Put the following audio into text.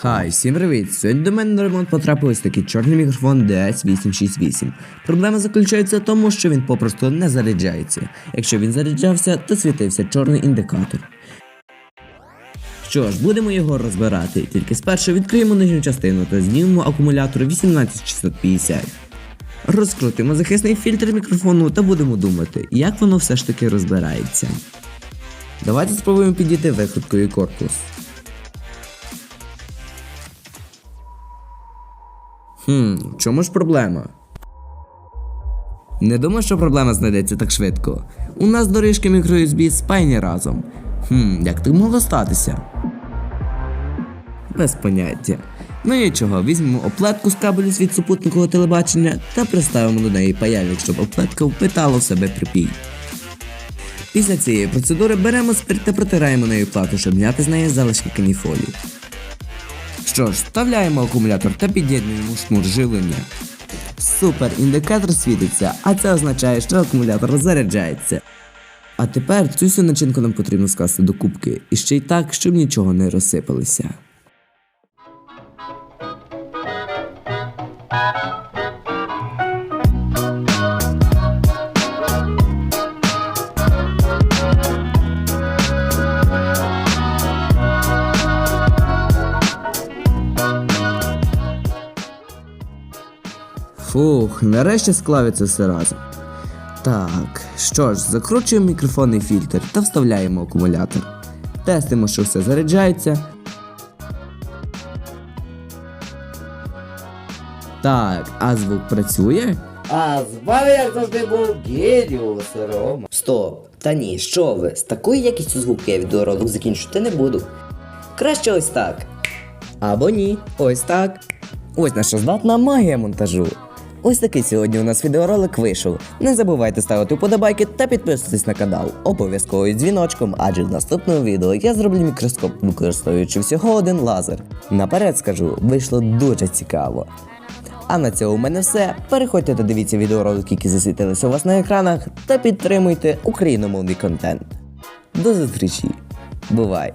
Хай, всім привіт! Сьогодні до мене на ремонт потрапив ось такий чорний мікрофон DS868. Проблема заключається в тому, що він попросту не заряджається. Якщо він заряджався, то світився чорний індикатор. Що ж, будемо його розбирати, тільки спершу відкриємо нижню частину та знімемо акумулятор 18650. Розкрутимо захисний фільтр мікрофону та будемо думати, як воно все ж таки розбирається. Давайте спробуємо підійти викруткою корпус. Хм, в чому ж проблема? Не думаю, що проблема знайдеться так швидко. У нас доріжки мікро-USB спаяні разом. Хм, як так могло статися? Без поняття. Ну нічого, візьмемо оплетку з кабелю від супутникового телебачення та приставимо до неї паяльник, щоб оплетка впитала в себе припій. Після цієї процедури беремо спирт та протираємо нею плату, щоб зняти з неї залишки каніфолії. Що ж, вставляємо акумулятор та під'єднуємо шнур живлення. Супер, індикатор світиться, а це означає, що акумулятор заряджається. А тепер цю всю начинку нам потрібно скласти до кубки, і ще й так, щоб нічого не розсипалося. Фух, нарешті склавиться все разом. Так, що ж, закручуємо мікрофонний фільтр та вставляємо акумулятор. Тестимо, що все заряджається. Так, а звук працює? А з вами як завжди був Геліус Рома. Стоп, та ні, що ви, з такою якістю звуку я відеоролик закінчувати не буду. Краще ось так. Або ні, ось так. Ось наша здатна магія монтажу. Ось такий сьогодні у нас відеоролик вийшов. Не забувайте ставити вподобайки та підписуватись на канал. Обов'язково із дзвіночком, адже в наступному відео я зроблю мікроскоп, використовуючи всього один лазер. Наперед скажу, вийшло дуже цікаво. А на цьому у мене все. Переходьте та дивіться відеоролики, які засвітилися у вас на екранах, та підтримуйте україномовний контент. До зустрічі. Бувай!